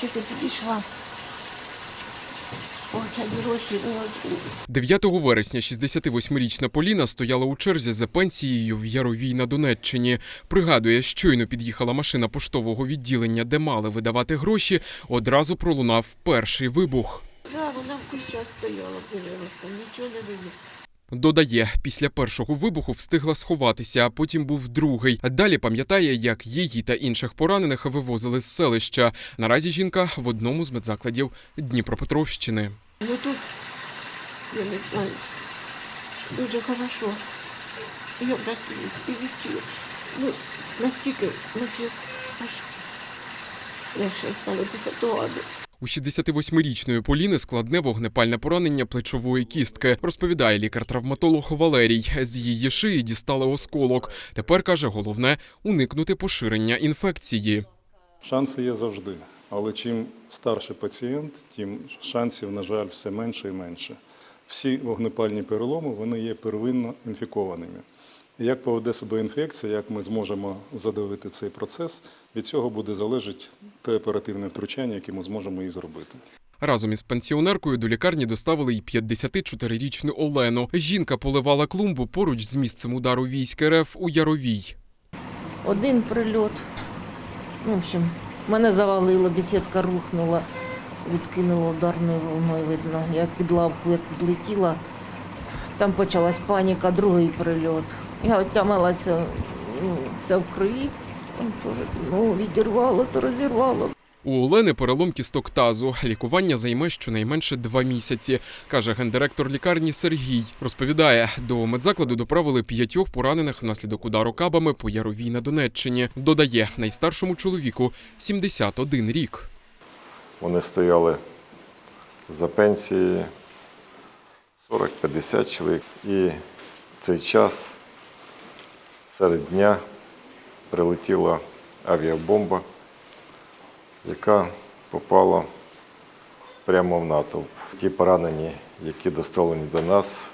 тільки підійшла. Почать гроші вилочили. 9 вересня 68-річна Поліна стояла у черзі за пенсією в Яровій на Донеччині. Пригадує, щойно під'їхала машина поштового відділення, де мали видавати гроші. Одразу пролунав перший вибух. Да, вона в кущах стояла, нічого не видно. Додає, після першого вибуху встигла сховатися, а потім був другий. Далі пам'ятає, як її та інших поранених вивозили з селища. Наразі жінка в одному з медзакладів Дніпропетровщини. Ну тут, я не знаю, дуже хорошо. Я і відчула. Ну, настільки, аж легше стало після того. У 68-річної Поліни складне вогнепальне поранення плечової кістки, розповідає лікар-травматолог Валерій. З її шиї дістали осколок. Тепер каже, головне уникнути поширення інфекції. Шанси є завжди, але чим старший пацієнт, тим шансів, на жаль, все менше і менше. Всі вогнепальні переломи вони є первинно інфікованими. Як поведе себе інфекція, як ми зможемо задавити цей процес, від цього буде залежати те оперативне втручання, яке ми зможемо і зробити. Разом із пенсіонеркою до лікарні доставили й 54-річну Олену. Жінка поливала клумбу поруч з місцем удару військ РФ у Яровій. Один прильот. В общем, мене завалило, бесідка рухнула, відкинуло ударною волною, видно. Як під лавку, як підлетіла, там почалась паніка, другий прильот. Я отямилася вся в крові, ну, відірвало, то розірвало. У Олени перелом кісток тазу. Лікування займе щонайменше два місяці, каже гендиректор лікарні Сергій. Розповідає, до медзакладу доправили п'ятьох поранених внаслідок удару кабами по Яровій на Донеччині. Додає, найстаршому чоловіку 71 рік. Вони стояли за пенсією 40-50 чоловік. І в цей час серед дня прилетіла авіабомба, яка попала прямо в натовп. Ті поранені, які доставлені до нас,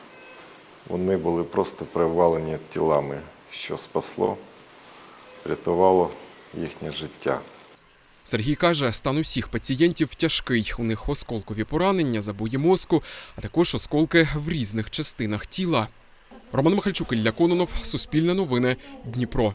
вони були просто привалені тілами, що спасло, врятувало їхнє життя. Сергій каже, стан усіх пацієнтів тяжкий. У них осколкові поранення, забої мозку, а також осколки в різних частинах тіла. Роман Михальчук, Ілля Кононов, Суспільне новини, Дніпро.